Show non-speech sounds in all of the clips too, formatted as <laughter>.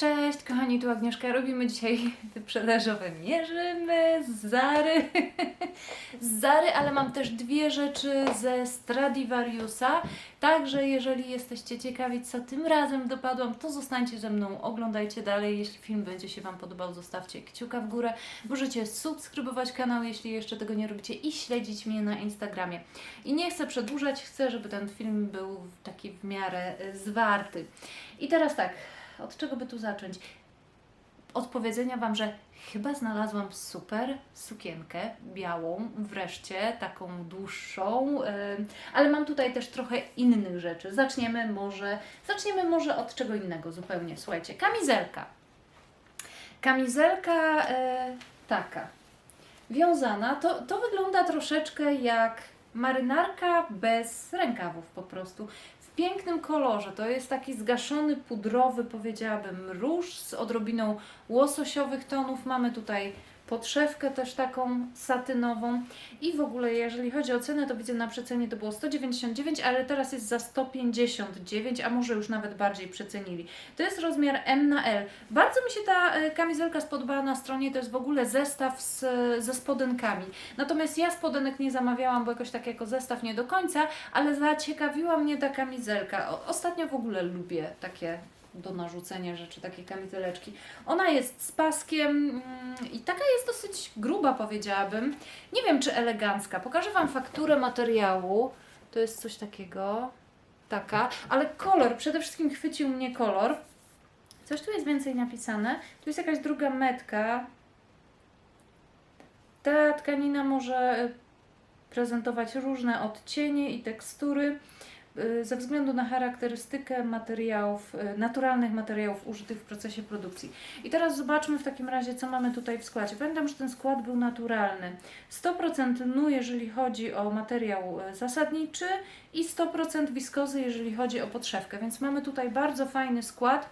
Cześć kochani, tu Agnieszka. Robimy dzisiaj wyprzedażowe mierzymy z Zary. <laughs> z Zary, ale mam też dwie rzeczy ze Stradivariusa. Także jeżeli jesteście ciekawi, co tym razem dopadłam, to zostańcie ze mną, oglądajcie dalej. Jeśli film będzie się Wam podobał, zostawcie kciuka w górę. Możecie subskrybować kanał, jeśli jeszcze tego nie robicie i śledzić mnie na Instagramie. I nie chcę przedłużać, chcę, żeby ten film był taki w miarę y, zwarty. I teraz tak, od czego by tu zacząć? Od powiedzenia Wam, że chyba znalazłam super sukienkę białą, wreszcie taką dłuższą, ale mam tutaj też trochę innych rzeczy. Zaczniemy może, zaczniemy może od czego innego zupełnie. Słuchajcie, kamizelka. Kamizelka e, taka, wiązana, to, to wygląda troszeczkę jak marynarka bez rękawów po prostu. Pięknym kolorze, to jest taki zgaszony, pudrowy, powiedziałabym, róż z odrobiną łososiowych tonów. Mamy tutaj podszewkę też taką satynową i w ogóle jeżeli chodzi o cenę, to widzę na przecenie to było 199, ale teraz jest za 159, a może już nawet bardziej przecenili. To jest rozmiar M na L. Bardzo mi się ta e, kamizelka spodobała na stronie, to jest w ogóle zestaw z, ze spodenkami. Natomiast ja spodenek nie zamawiałam, bo jakoś tak jako zestaw nie do końca, ale zaciekawiła mnie ta kamizelka. Ostatnio w ogóle lubię takie do narzucenia rzeczy, takie kamizeleczki. Ona jest z paskiem mm, i taka jest dosyć gruba, powiedziałabym. Nie wiem, czy elegancka. Pokażę Wam fakturę materiału. To jest coś takiego. Taka, ale kolor, przede wszystkim chwycił mnie kolor. Coś tu jest więcej napisane. Tu jest jakaś druga metka. Ta tkanina może y, prezentować różne odcienie i tekstury ze względu na charakterystykę materiałów, y, naturalnych materiałów użytych w procesie produkcji. I teraz zobaczmy w takim razie, co mamy tutaj w składzie. Pamiętam, że ten skład był naturalny. 100% lnu, jeżeli chodzi o materiał y, zasadniczy i 100% wiskozy, jeżeli chodzi o podszewkę, więc mamy tutaj bardzo fajny skład.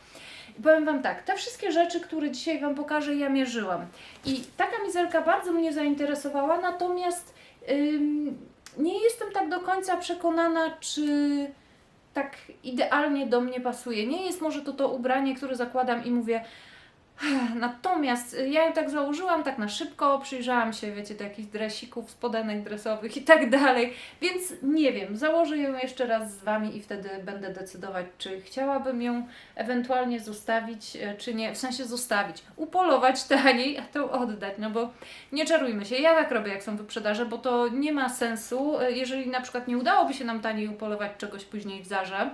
Powiem Wam tak, te wszystkie rzeczy, które dzisiaj Wam pokażę, ja mierzyłam. I ta kamizelka bardzo mnie zainteresowała, natomiast nie jestem tak do końca przekonana, czy tak idealnie do mnie pasuje. Nie jest może to to ubranie, które zakładam i mówię. Natomiast ja ją tak założyłam, tak na szybko, przyjrzałam się, wiecie, do jakichś dresików, spodenek dresowych i tak dalej, więc nie wiem, założę ją jeszcze raz z Wami i wtedy będę decydować, czy chciałabym ją ewentualnie zostawić, e, czy nie, w sensie zostawić, upolować <laughs> taniej, a to oddać, no bo nie czarujmy się, ja tak robię, jak są wyprzedaże, bo to nie ma sensu, e, jeżeli na przykład nie udałoby się nam taniej upolować czegoś później w Zarze,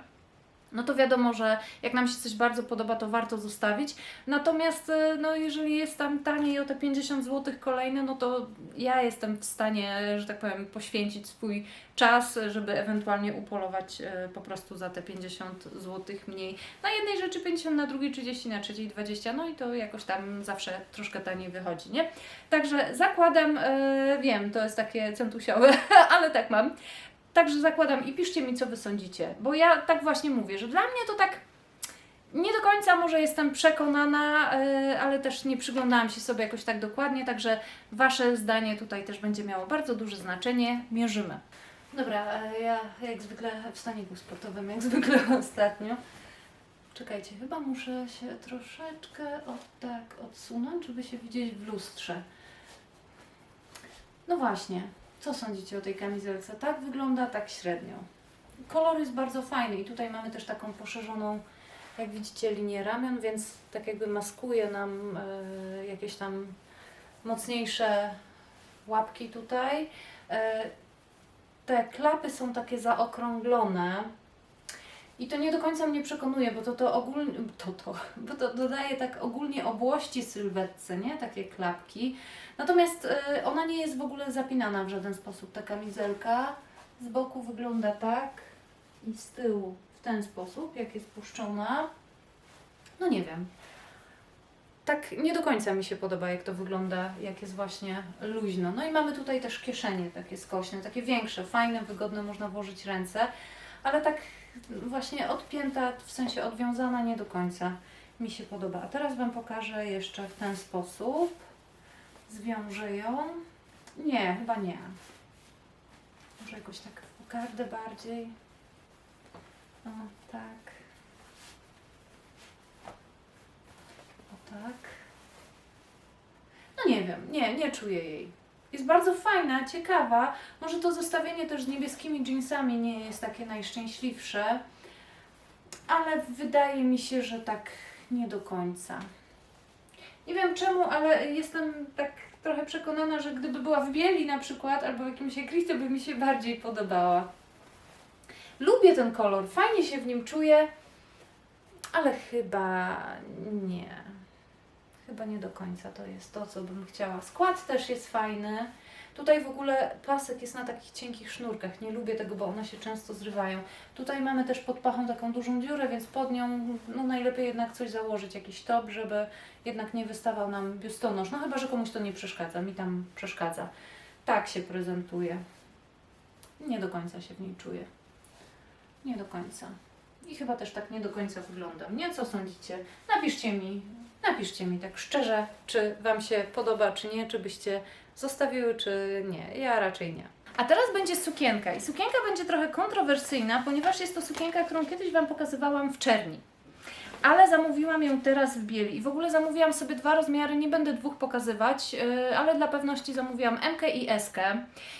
no to wiadomo, że jak nam się coś bardzo podoba, to warto zostawić. Natomiast e, no, jeżeli jest tam taniej o te 50 zł kolejne, no to ja jestem w stanie, że tak powiem, poświęcić swój czas, żeby ewentualnie upolować e, po prostu za te 50 zł mniej. Na jednej rzeczy 50, na drugiej 30, na trzeciej 20, no i to jakoś tam zawsze troszkę taniej wychodzi, nie? Także zakładam, e, wiem, to jest takie centusiowe, <laughs> ale tak mam. Także zakładam i piszcie mi, co Wy sądzicie. Bo ja tak właśnie mówię, że dla mnie to tak nie do końca może jestem przekonana, yy, ale też nie przyglądałam się sobie jakoś tak dokładnie, także Wasze zdanie tutaj też będzie miało bardzo duże znaczenie. Mierzymy. Dobra, e, ja jak zwykle w staniku sportowym, jak zwykle <laughs> ostatnio. Czekajcie, chyba muszę się troszeczkę od, tak odsunąć, żeby się widzieć w lustrze. No właśnie, co sądzicie o tej kamizelce? Tak wygląda, tak średnio. Kolor jest bardzo fajny i tutaj mamy też taką poszerzoną, jak widzicie, linię ramion, więc tak jakby maskuje nam e, jakieś tam mocniejsze łapki tutaj. E, te klapy są takie zaokrąglone. I to nie do końca mnie przekonuje, bo to, to ogólnie, to, to, bo to dodaje tak ogólnie obłości sylwetce, nie? Takie klapki. Natomiast y, ona nie jest w ogóle zapinana w żaden sposób, ta kamizelka. Z boku wygląda tak i z tyłu w ten sposób, jak jest puszczona. No nie wiem. Tak nie do końca mi się podoba, jak to wygląda, jak jest właśnie luźno. No i mamy tutaj też kieszenie takie skośne, takie większe, fajne, wygodne, można włożyć ręce, ale tak właśnie odpięta, w sensie odwiązana nie do końca mi się podoba. A teraz Wam pokażę jeszcze w ten sposób. Zwiążę ją. Nie, chyba nie. Może jakoś tak w pokardę bardziej. O, tak. O, tak. No nie wiem, nie, nie czuję jej. Jest bardzo fajna, ciekawa. Może to zestawienie też z niebieskimi jeansami nie jest takie najszczęśliwsze, ale wydaje mi się, że tak nie do końca. Nie wiem czemu, ale jestem tak trochę przekonana, że gdyby była w bieli na przykład, albo w jakimś ekris, to by mi się bardziej podobała. Lubię ten kolor, fajnie się w nim czuję, ale chyba nie. Chyba nie do końca to jest to, co bym chciała. Skład też jest fajny. Tutaj w ogóle pasek jest na takich cienkich sznurkach. Nie lubię tego, bo one się często zrywają. Tutaj mamy też pod pachą taką dużą dziurę, więc pod nią no najlepiej jednak coś założyć, jakiś top, żeby jednak nie wystawał nam biustonosz. No chyba, że komuś to nie przeszkadza. Mi tam przeszkadza. Tak się prezentuje. Nie do końca się w niej czuję. Nie do końca. I chyba też tak nie do końca wyglądam. Nie? Co sądzicie? Napiszcie mi, napiszcie mi tak szczerze, czy Wam się podoba, czy nie, czy byście zostawiły, czy nie. Ja raczej nie. A teraz będzie sukienka. I sukienka będzie trochę kontrowersyjna, ponieważ jest to sukienka, którą kiedyś Wam pokazywałam w czerni. Ale zamówiłam ją teraz w bieli. I w ogóle zamówiłam sobie dwa rozmiary, nie będę dwóch pokazywać, yy, ale dla pewności zamówiłam MK i SK.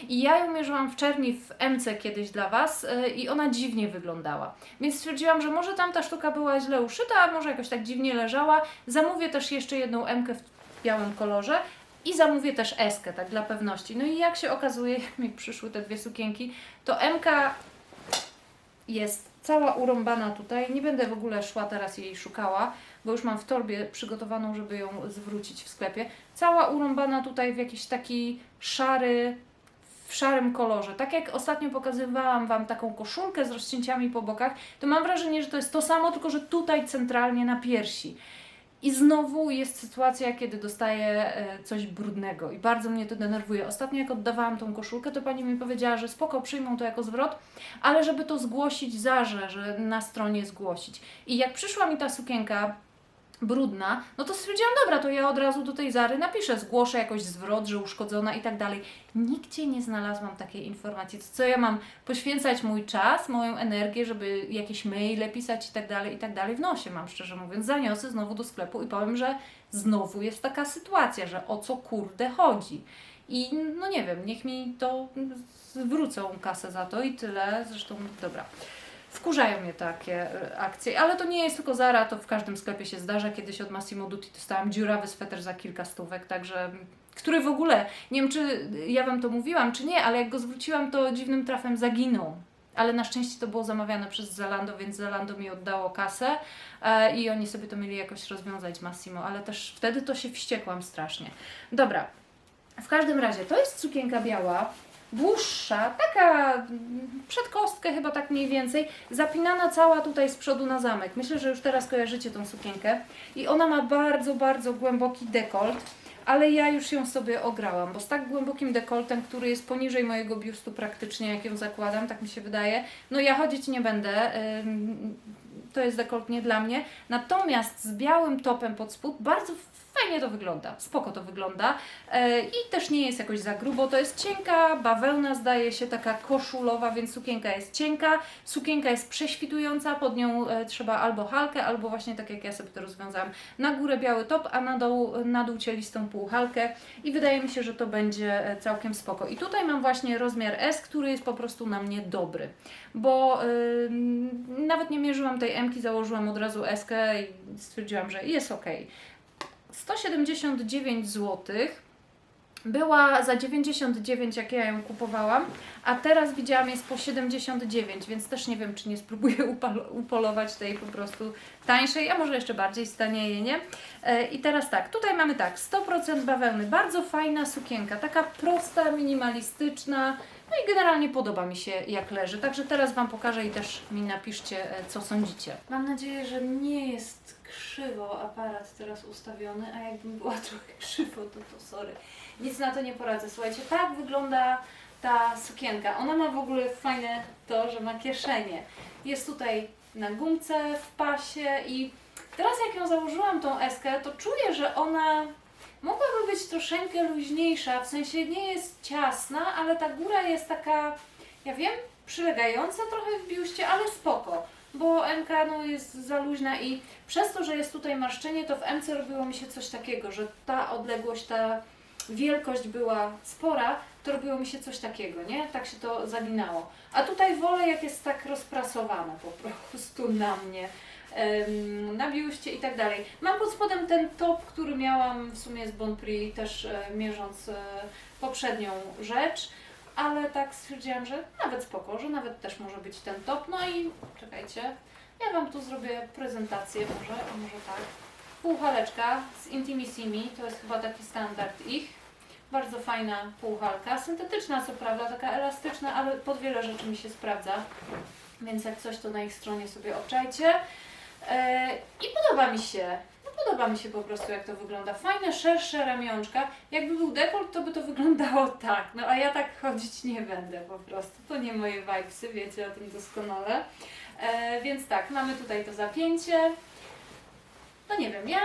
I ja ją mierzyłam w czerni w MC kiedyś dla Was yy, i ona dziwnie wyglądała. Więc stwierdziłam, że może tamta sztuka była źle uszyta, może jakoś tak dziwnie leżała. Zamówię też jeszcze jedną MK w białym kolorze. I zamówię też eskę, tak dla pewności. No i jak się okazuje, <laughs> jak mi przyszły te dwie sukienki, to MK jest cała urąbana tutaj. Nie będę w ogóle szła teraz jej szukała, bo już mam w torbie przygotowaną, żeby ją zwrócić w sklepie. Cała urąbana tutaj w jakiś taki szary, w szarym kolorze. Tak jak ostatnio pokazywałam Wam taką koszulkę z rozcięciami po bokach, to mam wrażenie, że to jest to samo, tylko że tutaj centralnie na piersi. I znowu jest sytuacja, kiedy dostaję e, coś brudnego i bardzo mnie to denerwuje. Ostatnio jak oddawałam tą koszulkę, to pani mi powiedziała, że spoko, przyjmą to jako zwrot, ale żeby to zgłosić zarze, że na stronie zgłosić. I jak przyszła mi ta sukienka brudna, no to stwierdziłam, dobra, to ja od razu do tej Zary napiszę, zgłoszę jakoś zwrot, że uszkodzona i tak dalej. Nigdzie nie znalazłam takiej informacji. To co ja mam poświęcać mój czas, moją energię, żeby jakieś maile pisać i tak dalej, i tak dalej w nosie mam, szczerze mówiąc. Zaniosę znowu do sklepu i powiem, że znowu jest taka sytuacja, że o co kurde chodzi. I no nie wiem, niech mi to zwrócą kasę za to i tyle. Zresztą, dobra. Wkurzają mnie takie e, akcje, ale to nie jest tylko Zara, to w każdym sklepie się zdarza. Kiedyś od Massimo Dutti dostałam dziurawy sweter za kilka stówek, także który w ogóle, nie wiem czy ja Wam to mówiłam, czy nie, ale jak go zwróciłam, to dziwnym trafem zaginął. Ale na szczęście to było zamawiane przez Zalando, więc Zalando mi oddało kasę e, i oni sobie to mieli jakoś rozwiązać Massimo, ale też wtedy to się wściekłam strasznie. Dobra, w każdym razie to jest sukienka biała, dłuższa, taka przed kostkę chyba tak mniej więcej, zapinana cała tutaj z przodu na zamek. Myślę, że już teraz kojarzycie tą sukienkę. I ona ma bardzo, bardzo głęboki dekolt, ale ja już ją sobie ograłam, bo z tak głębokim dekoltem, który jest poniżej mojego biustu praktycznie, jak ją zakładam, tak mi się wydaje, no ja chodzić nie będę. To jest dekolt nie dla mnie. Natomiast z białym topem pod spód bardzo fajnie to wygląda, spoko to wygląda e, i też nie jest jakoś za grubo, to jest cienka bawełna zdaje się taka koszulowa, więc sukienka jest cienka, sukienka jest prześwitująca, pod nią e, trzeba albo halkę, albo właśnie tak jak ja sobie to rozwiązałam, na górę biały top, a na dół, na dół cielistą półhalkę i wydaje mi się, że to będzie e, całkiem spoko. I tutaj mam właśnie rozmiar S, który jest po prostu na mnie dobry, bo nawet nie mierzyłam tej M-ki, założyłam od razu S i stwierdziłam, że jest ok. 179 zł. Była za 99, jak ja ją kupowałam, a teraz widziałam jest po 79, więc też nie wiem, czy nie spróbuję <laughs> upolować tej po prostu tańszej, a może jeszcze bardziej stanieje, nie? E, I teraz tak, tutaj mamy tak, 100% bawełny, bardzo fajna sukienka, taka prosta, minimalistyczna, no i generalnie podoba mi się jak leży, także teraz Wam pokażę i też mi napiszcie, e, co sądzicie. Mam nadzieję, że nie jest krzywo aparat teraz ustawiony, a jakbym była trochę krzywo, to to sorry. Nic na to nie poradzę. Słuchajcie, tak wygląda ta sukienka. Ona ma w ogóle fajne to, że ma kieszenie. Jest tutaj na gumce, w pasie i teraz jak ją założyłam tą eskę, to czuję, że ona mogłaby być troszeczkę luźniejsza, w sensie nie jest ciasna, ale ta góra jest taka, ja wiem, przylegająca trochę w biuście, ale spoko, bo MK no, jest za luźna i przez to, że jest tutaj marszczenie, to w MC robiło mi się coś takiego, że ta odległość, ta wielkość była spora, to robiło mi się coś takiego, nie? Tak się to zaginało. A tutaj wolę, jak jest tak rozprasowane po prostu <laughs> na mnie, em, na biuście i tak dalej. Mam pod spodem ten top, który miałam w sumie z Bon Prix, też e, mierząc e, poprzednią rzecz, ale tak stwierdziłam, że nawet spoko, że nawet też może być ten top. No i czekajcie, ja Wam tu zrobię prezentację może, a może tak. Półhaleczka z Intimissimi, to jest chyba taki standard ich. Bardzo fajna półhalka, syntetyczna co prawda, taka elastyczna, ale pod wiele rzeczy mi się sprawdza. Więc jak coś, to na ich stronie sobie obczajcie. E, I podoba mi się. Podoba mi się po prostu, jak to wygląda. Fajne, szersze ramionczka. Jakby był dekolt, to by to wyglądało <laughs> tak. No a ja tak chodzić nie będę po prostu. To nie moje vibesy, wiecie o tym doskonale. E, więc tak, mamy tutaj to zapięcie. No nie wiem, ja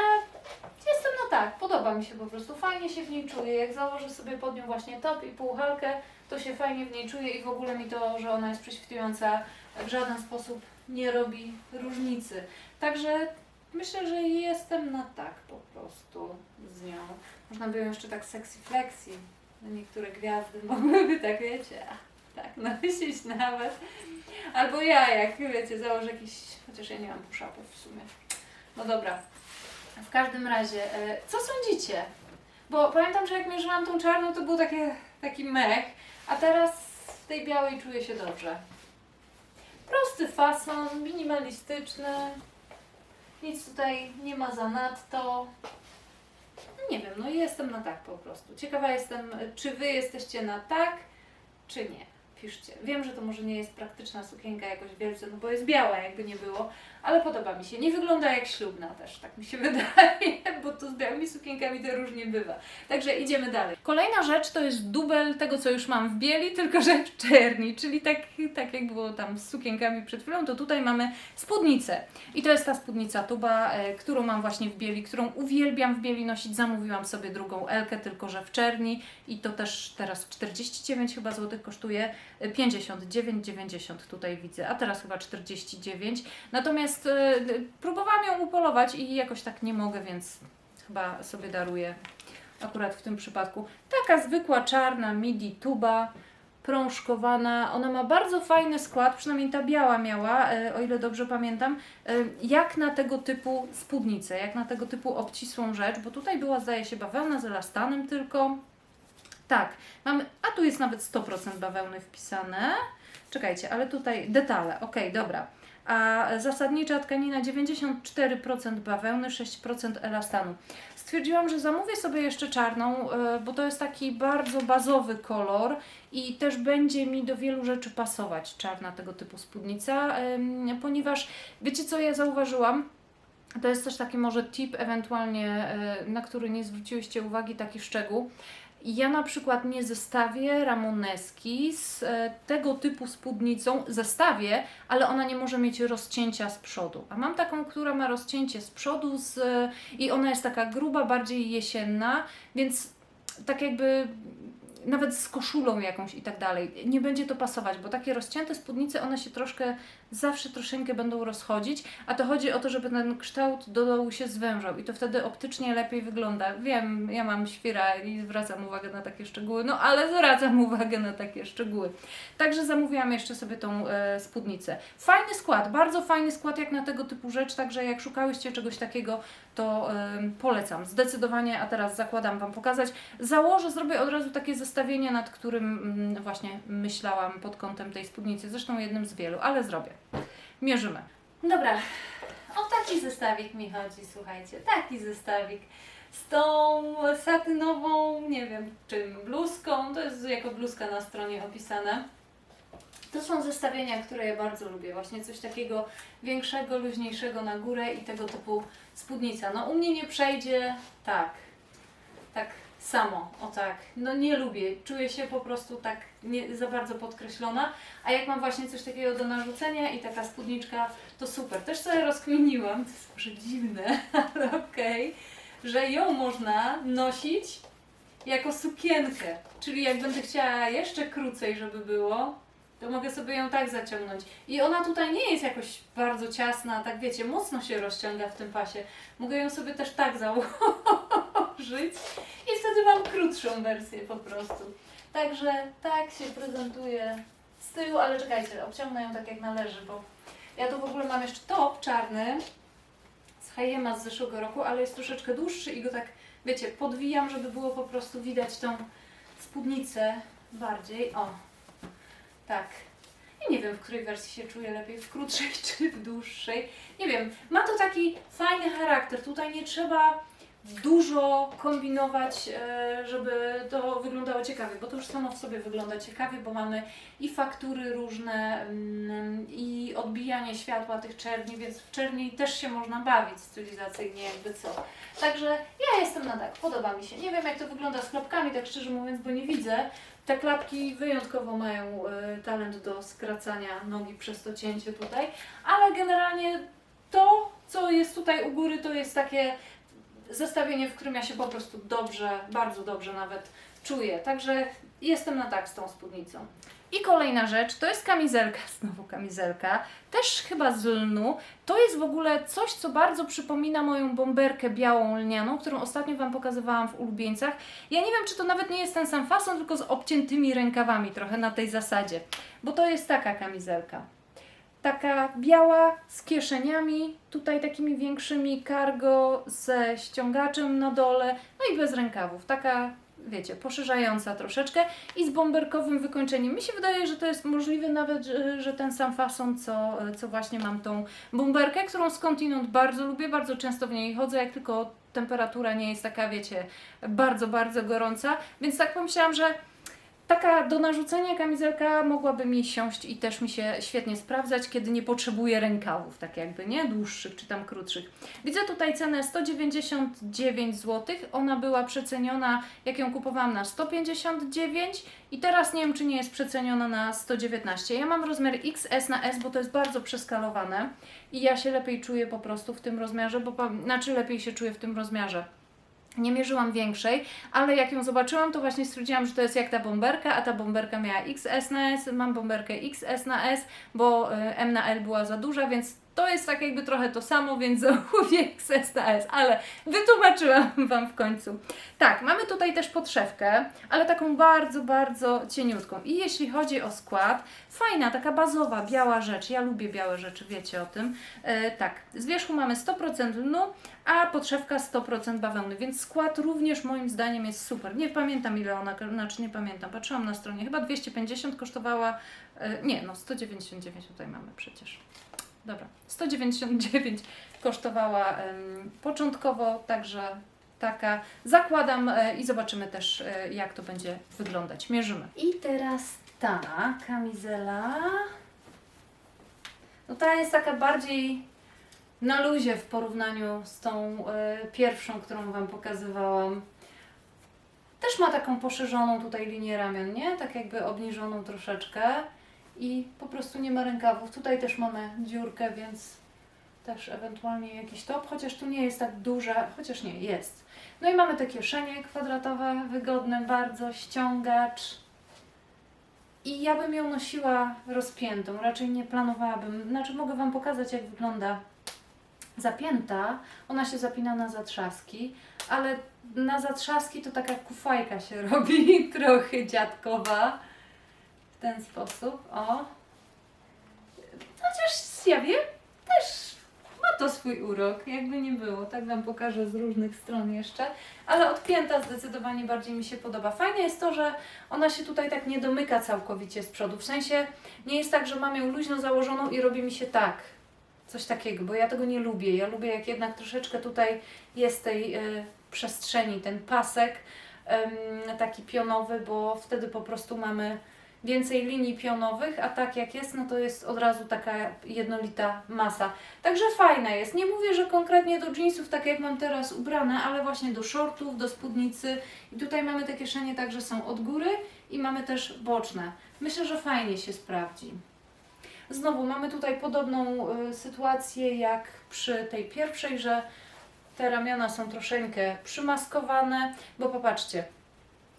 jestem no tak, podoba mi się po prostu, fajnie się w niej czuję. Jak założę sobie pod nią właśnie top i półhalkę, to się fajnie w niej czuję i w ogóle mi to, że ona jest prześwitująca, w żaden sposób nie robi różnicy. Także myślę, że jestem na tak po prostu z nią. Można by ją jeszcze tak sexy flexi. No niektóre gwiazdy <laughs> mogłyby tak, wiecie, tak nosić nawet. Albo ja, jak wiecie, założę jakiś, chociaż ja nie mam push-upów w sumie. No dobra. W każdym razie, e, co sądzicie? Bo pamiętam, że jak mierzyłam tą czarną, to był takie, taki mech, a teraz w tej białej czuję się dobrze. Prosty fason, minimalistyczny, nic tutaj nie ma za nadto. Nie wiem, no jestem na tak po prostu. Ciekawa jestem, czy Wy jesteście na tak, czy nie. Piszcie. Wiem, że to może nie jest praktyczna sukienka jakoś wielce, no bo jest biała, jakby nie było, ale podoba mi się. Nie wygląda jak ślubna też, tak mi się <laughs> wydaje, bo to z białymi sukienkami to różnie bywa. Także idziemy dalej. Kolejna rzecz to jest dubel tego, co już mam w bieli, <laughs> tylko że w czerni, czyli tak, tak jak było tam z sukienkami przed chwilą, to tutaj mamy spódnicę. I to jest ta spódnica tuba, e, którą mam właśnie w bieli, którą uwielbiam w bieli nosić. Zamówiłam sobie drugą Elkę, tylko że w czerni i to też teraz 49 chyba złotych kosztuje, e, 59,90 tutaj widzę, a teraz chyba 49. Natomiast e, próbowałam ją upolować i jakoś tak nie mogę, więc chyba sobie daruję akurat w tym przypadku. Taka zwykła czarna midi tuba, prążkowana. Ona ma bardzo fajny skład, przynajmniej ta biała miała, e, o ile dobrze pamiętam, e, jak na tego typu spódnicę, jak na tego typu obcisłą rzecz, bo tutaj była zdaje się bawełna z elastanem tylko. Tak, mamy, a tu jest nawet 100% bawełny wpisane. Czekajcie, ale tutaj detale, ok, dobra. A zasadnicza tkanina 94% bawełny, 6% elastanu. Stwierdziłam, że zamówię sobie jeszcze czarną, e, bo to jest taki bardzo bazowy kolor i też będzie mi do wielu rzeczy pasować czarna tego typu spódnica, ponieważ wiecie co ja zauważyłam? To jest też taki może tip, ewentualnie e, na który nie zwróciłyście uwagi, taki szczegół. Ja na przykład nie zestawię ramoneski z e, tego typu spódnicą, zestawię, ale ona nie może mieć rozcięcia z przodu. A mam taką, która ma rozcięcie z przodu z, i ona jest taka gruba, bardziej jesienna, więc tak jakby nawet z koszulą jakąś i tak dalej. Nie będzie to pasować, bo takie rozcięte spódnice, one się troszkę, zawsze troszeczkę będą rozchodzić, a to chodzi o to, żeby ten kształt do dołu się zwężał i to wtedy optycznie lepiej wygląda. Wiem, ja mam świra i zwracam uwagę na takie szczegóły, no ale zwracam <laughs> uwagę na takie szczegóły. Także zamówiłam jeszcze sobie tą e, spódnicę. Fajny skład, bardzo fajny skład jak na tego typu rzecz, także jak szukałyście czegoś takiego, to em, polecam. Zdecydowanie, a teraz zakładam Wam pokazać. Założę, zrobię od razu takie zestawienie, nad którym mm, właśnie myślałam pod kątem tej spódnicy. Zresztą jednym z wielu, ale zrobię. Mierzymy. Dobra, o taki zestawik mi chodzi, słuchajcie. Taki zestawik. Z tą satynową, nie wiem czym, bluzką. To jest jako bluzka na stronie opisane. To są zestawienia, które ja bardzo lubię. Właśnie coś takiego większego, luźniejszego na górę i tego typu spódnica. No u mnie nie przejdzie tak, tak samo, o tak. No nie lubię, czuję się po prostu tak nie, za bardzo podkreślona, a jak mam właśnie coś takiego do narzucenia i taka spódniczka, to super. Też sobie rozkminiłam, to jest może dziwne, <laughs> ale okej, że ją można nosić jako sukienkę. Czyli jak będę chciała jeszcze krócej, żeby było, to mogę sobie ją tak zaciągnąć. I ona tutaj nie jest jakoś bardzo ciasna, tak wiecie, mocno się rozciąga w tym pasie. Mogę ją sobie też tak <laughs> założyć wtedy Wam krótszą wersję po prostu. Także tak się prezentuje z tyłu, ale czekajcie, obciągnę ją tak jak należy, bo ja tu w ogóle mam jeszcze top czarny z Hayema z zeszłego roku, ale jest troszeczkę dłuższy i go tak, wiecie, podwijam, żeby było po prostu widać tą spódnicę bardziej. O, tak. I nie wiem, w której wersji się czuję lepiej, w krótszej <laughs> czy w dłuższej. Nie wiem, ma to taki fajny charakter. Tutaj nie trzeba dużo kombinować, e, żeby to wyglądało ciekawie, bo to już samo w sobie wygląda ciekawie, bo mamy i faktury różne, mm, i odbijanie światła tych czerni, więc w czerni też się można bawić stylizacyjnie, jakby co. Także ja jestem na tak, podoba mi się. Nie wiem, jak to wygląda z klapkami, tak szczerze mówiąc, bo nie widzę. Te klapki wyjątkowo mają e, talent do skracania nogi przez to cięcie tutaj, ale generalnie to, co jest tutaj u góry, to jest takie zestawienie, w którym ja się po prostu dobrze, bardzo dobrze nawet czuję. Także jestem na tak z tą spódnicą. I kolejna rzecz, to jest kamizelka, <laughs> znowu kamizelka, też chyba z lnu. To jest w ogóle coś, co bardzo przypomina moją bomberkę białą lnianą, którą ostatnio Wam pokazywałam w ulubieńcach. Ja nie wiem, czy to nawet nie jest ten sam fason, tylko z obciętymi rękawami, trochę na tej zasadzie. Bo to jest taka kamizelka. Taka biała z kieszeniami, tutaj takimi większymi cargo ze ściągaczem na dole, no i bez rękawów. Taka, wiecie, poszerzająca troszeczkę i z bomberkowym wykończeniem. Mi się wydaje, że to jest możliwe nawet, że, ten sam fason, co, co właśnie mam tą bomberkę, którą skądinąd bardzo lubię, bardzo często w niej chodzę, jak tylko temperatura nie jest taka, wiecie, bardzo, bardzo gorąca. Więc tak pomyślałam, że Taka do narzucenia kamizelka mogłaby mi siąść i też mi się świetnie sprawdzać, kiedy nie potrzebuję rękawów, tak jakby, nie? Dłuższych czy tam krótszych. Widzę tutaj cenę 199 zł. Ona była przeceniona, jak ją kupowałam, na 159 i teraz nie wiem, czy nie jest przeceniona na 119. Ja mam rozmiar XS na S, bo to jest bardzo przeskalowane i ja się lepiej czuję po prostu w tym rozmiarze, bo znaczy lepiej się czuję w tym rozmiarze. Nie mierzyłam większej, ale jak ją zobaczyłam, to właśnie stwierdziłam, że to jest jak ta bomberka, a ta bomberka miała XS na S, mam bomberkę XS na S, bo y, M na L była za duża, więc to jest tak jakby trochę to samo, więc zachowanie XS na ale wytłumaczyłam Wam w końcu. Tak, mamy tutaj też podszewkę, ale taką bardzo, bardzo cieniutką. I jeśli chodzi o skład, fajna, taka bazowa, biała rzecz. Ja lubię białe rzeczy, wiecie o tym. E, tak, z wierzchu mamy 100% lnu, a podszewka 100% bawełny, więc skład również moim zdaniem jest super. Nie pamiętam ile ona, znaczy nie pamiętam, patrzyłam na stronie, chyba 250 kosztowała, e, nie no 199 tutaj mamy przecież. Dobra, 199 kosztowała początkowo, także taka. Zakładam e, i zobaczymy też e, jak to będzie wyglądać. Mierzymy. I teraz ta kamizela. No ta jest taka bardziej na luzie w porównaniu z tą e, pierwszą, którą Wam pokazywałam. Też ma taką poszerzoną tutaj linię ramion, nie? Tak jakby obniżoną troszeczkę. I po prostu nie ma rękawów. Tutaj też mamy dziurkę, więc też ewentualnie jakiś top, chociaż tu nie jest tak duże, chociaż nie, jest. No i mamy te kieszenie kwadratowe, wygodne bardzo, ściągacz. I ja bym ją nosiła rozpiętą, raczej nie planowałabym. Znaczy mogę Wam pokazać jak wygląda zapięta. Ona się zapina na zatrzaski, ale na zatrzaski to taka kufajka się <laughs> robi, trochę dziadkowa. W ten sposób, o. Chociaż ja wiem, też ma to swój urok, jakby nie było. Tak Wam pokażę z różnych stron jeszcze. Ale odpięta zdecydowanie bardziej mi się podoba. Fajne jest to, że ona się tutaj tak nie domyka całkowicie z przodu. W sensie nie jest tak, że mam ją luźno założoną i robi mi się tak. Coś takiego, bo ja tego nie lubię. Ja lubię, jak jednak troszeczkę tutaj jest tej y, przestrzeni, ten pasek ym, taki pionowy, bo wtedy po prostu mamy więcej linii pionowych, a tak jak jest, no to jest od razu taka jednolita masa. Także fajna jest. Nie mówię, że konkretnie do jeansów, tak jak mam teraz ubrane, ale właśnie do shortów, do spódnicy. I tutaj mamy te kieszenie także są od góry i mamy też boczne. Myślę, że fajnie się sprawdzi. Znowu mamy tutaj podobną y, sytuację jak przy tej pierwszej, że te ramiona są troszeczkę przymaskowane, bo popatrzcie,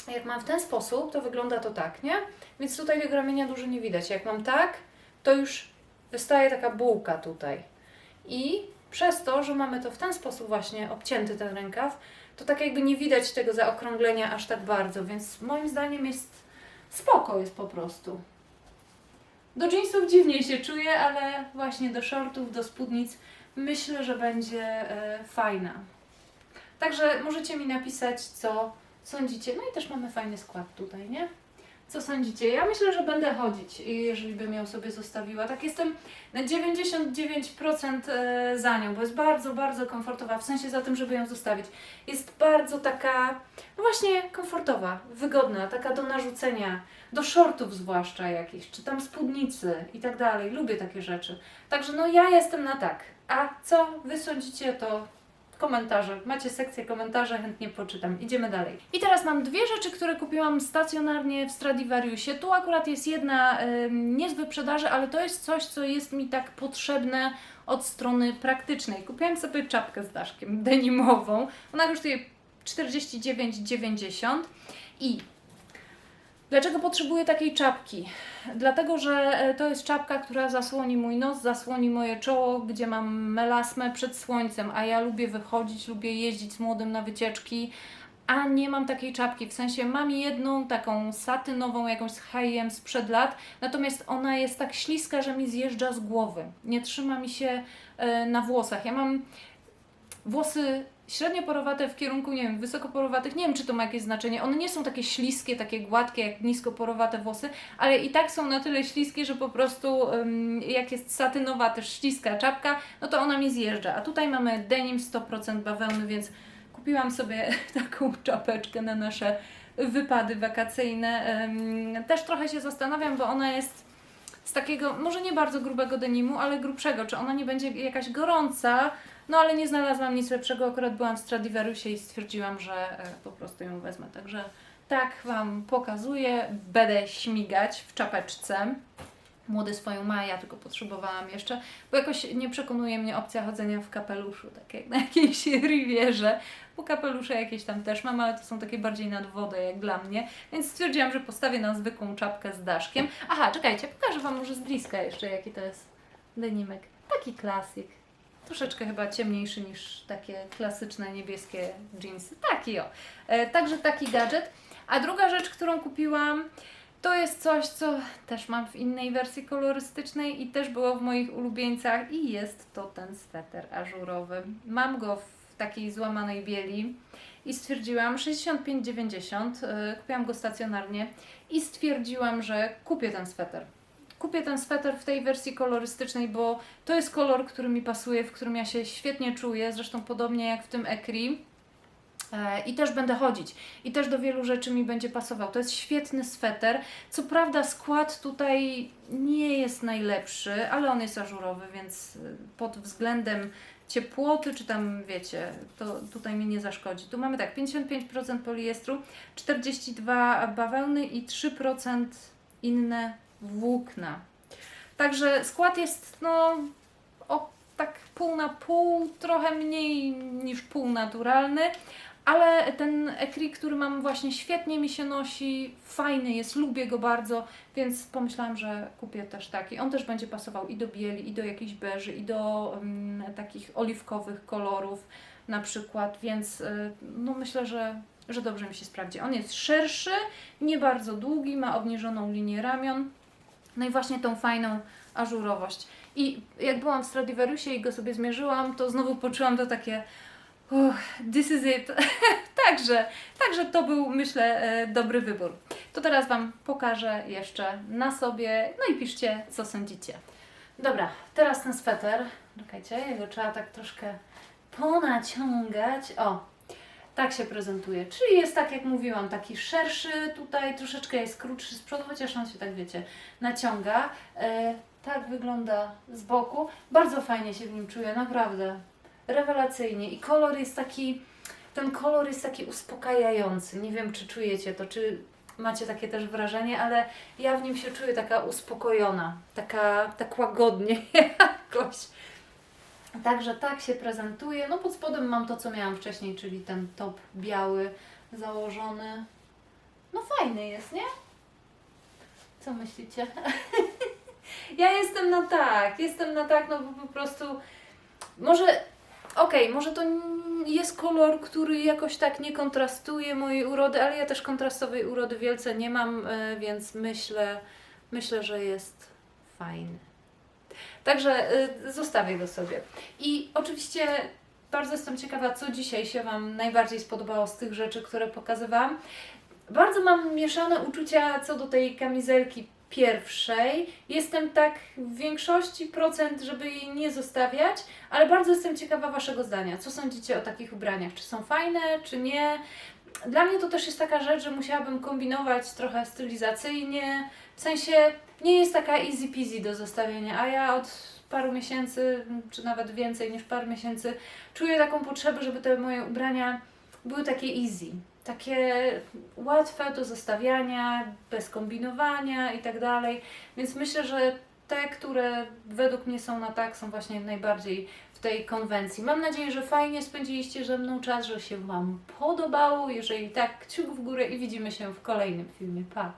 jak mam w ten sposób, to wygląda to tak, nie? Więc tutaj tego ramienia dużo nie widać. Jak mam tak, to już wystaje taka bułka tutaj. I przez to, że mamy to w ten sposób właśnie obcięty ten rękaw, to tak jakby nie widać tego zaokrąglenia aż tak bardzo, więc moim zdaniem jest spoko jest po prostu. Do jeansów dziwniej się czuję, ale właśnie do shortów, do spódnic myślę, że będzie e, fajna. Także możecie mi napisać, co sądzicie. No i też mamy fajny skład tutaj, nie? Co sądzicie? Ja myślę, że będę chodzić, jeżeli bym ją sobie zostawiła. Tak jestem na 99% e, za nią, bo jest bardzo, bardzo komfortowa, w sensie za tym, żeby ją zostawić. Jest bardzo taka, no właśnie, komfortowa, wygodna, taka do narzucenia, do shortów zwłaszcza jakichś, czy tam spódnicy i tak dalej. Lubię takie rzeczy. Także no ja jestem na tak. A co Wy sądzicie, to komentarze. Macie sekcję komentarzy, chętnie poczytam. Idziemy dalej. I teraz mam dwie rzeczy, które kupiłam stacjonarnie w Stradivariusie. Tu akurat jest jedna ym, nie z wyprzedaży, ale to jest coś, co jest mi tak potrzebne od strony praktycznej. Kupiłam sobie czapkę z daszkiem denimową. Ona kosztuje 49,90 i Dlaczego potrzebuję takiej czapki? Dlatego, że e, to jest czapka, która zasłoni mój nos, zasłoni moje czoło, gdzie mam melasmę przed słońcem, a ja lubię wychodzić, lubię jeździć z młodym na wycieczki, a nie mam takiej czapki. W sensie mam jedną taką satynową, jakąś z H&M sprzed lat, natomiast ona jest tak śliska, że mi zjeżdża z głowy. Nie trzyma mi się e, na włosach. Ja mam włosy średnio porowate w kierunku, nie wiem, wysoko porowatych, nie wiem czy to ma jakieś znaczenie. One nie są takie śliskie, takie gładkie jak nisko porowate włosy, ale i tak są na tyle śliskie, że po prostu jak jest satynowa, też śliska czapka, no to ona mi zjeżdża. A tutaj mamy denim 100% bawełny, więc kupiłam sobie <laughs> taką czapeczkę na nasze wypady wakacyjne. Też trochę się zastanawiam, bo ona jest z takiego, może nie bardzo grubego denimu, ale grubszego. Czy ona nie będzie jakaś gorąca? No ale nie znalazłam nic lepszego. Akurat byłam w Stradivariusie i stwierdziłam, że e, po prostu ją wezmę. Także tak Wam pokazuję. Będę śmigać w czapeczce. Młody swoją ma, ja tylko potrzebowałam jeszcze, bo jakoś nie przekonuje mnie opcja chodzenia w kapeluszu, tak jak na jakiejś <laughs> rivierze, bo kapelusze jakieś tam też mam, ale to są takie bardziej nad wodę jak dla mnie, więc stwierdziłam, że postawię na zwykłą czapkę z daszkiem. Aha, czekajcie, pokażę Wam może z bliska jeszcze jaki to jest denimek. Taki klasyk. Troszeczkę chyba ciemniejszy niż takie klasyczne niebieskie jeansy. Taki o. E, także taki gadżet. A druga rzecz, którą kupiłam, to jest coś, co też mam w innej wersji kolorystycznej i też było w moich ulubieńcach i jest to ten sweter ażurowy. Mam go w takiej złamanej bieli i stwierdziłam 65,90, yy, kupiłam go stacjonarnie i stwierdziłam, że kupię ten sweter. Kupię ten sweter w tej wersji kolorystycznej, bo to jest kolor, który mi pasuje, w którym ja się świetnie czuję, zresztą podobnie jak w tym Ekri. E, I też będę chodzić. I też do wielu rzeczy mi będzie pasował. To jest świetny sweter. Co prawda skład tutaj nie jest najlepszy, ale on jest ażurowy, więc y, pod względem ciepłoty, czy tam wiecie, to tutaj mi nie zaszkodzi. Tu mamy tak, 55% poliestru, 42% bawełny i 3% inne włókna. Także skład jest no o tak pół na pół, trochę mniej niż pół naturalny, ale ten ekrik, który mam właśnie świetnie mi się nosi, fajny jest, lubię go bardzo, więc pomyślałam, że kupię też taki. On też będzie pasował i do bieli, i do jakichś beży, i do um, takich oliwkowych kolorów na przykład, więc y, no myślę, że, że dobrze mi się sprawdzi. On jest szerszy, nie bardzo długi, ma obniżoną linię ramion, no i właśnie tą fajną ażurowość. I jak byłam w Stradivariusie i go sobie zmierzyłam, to znowu poczułam to takie Uch, this is it. <laughs> także, także to był, myślę, e, dobry wybór. To teraz Wam pokażę jeszcze na sobie, no i piszcie, co sądzicie. Dobra, teraz ten sweter. Czekajcie, jego trzeba tak troszkę ponaciągać. O, tak się prezentuje. Czyli jest tak, jak mówiłam, taki szerszy tutaj, troszeczkę jest krótszy z przodu, chociaż on się tak, wiecie, naciąga. E, tak wygląda z boku. Bardzo fajnie się w nim czuję, naprawdę rewelacyjnie i kolor jest taki, ten kolor jest taki uspokajający. Nie wiem, czy czujecie to, czy macie takie też wrażenie, ale ja w nim się czuję taka uspokojona, taka tak łagodnie <laughs> jakoś. Także tak się prezentuje. No pod spodem mam to, co miałam wcześniej, czyli ten top biały założony. No fajny jest, nie? Co myślicie? <laughs> ja jestem na tak, jestem na tak, no bo po prostu Może, okej, może to jest kolor, który jakoś tak nie kontrastuje mojej urody, ale ja też kontrastowej urody wielce nie mam, e, więc myślę, myślę, że jest fajny. Także y, zostawię go sobie. I oczywiście bardzo jestem ciekawa, co dzisiaj się Wam najbardziej spodobało z tych rzeczy, które pokazywałam. Bardzo mam mieszane uczucia co do tej kamizelki pierwszej. Jestem tak w większości procent, żeby jej nie zostawiać, ale bardzo jestem ciekawa Waszego zdania. Co sądzicie o takich ubraniach? Czy są fajne, czy nie? Dla mnie to też jest taka rzecz, że musiałabym kombinować trochę stylizacyjnie. W sensie nie jest taka easy peasy do zostawienia, a ja od paru miesięcy, czy nawet więcej niż paru miesięcy, czuję taką potrzebę, żeby te moje ubrania były takie easy. Takie łatwe do zostawiania, bez kombinowania i tak dalej. Więc myślę, że te, które według mnie są na tak, są właśnie najbardziej w tej konwencji. Mam nadzieję, że fajnie spędziliście ze mną czas, że się Wam podobało. Jeżeli tak, kciuk w górę i widzimy się w kolejnym filmie. Pa!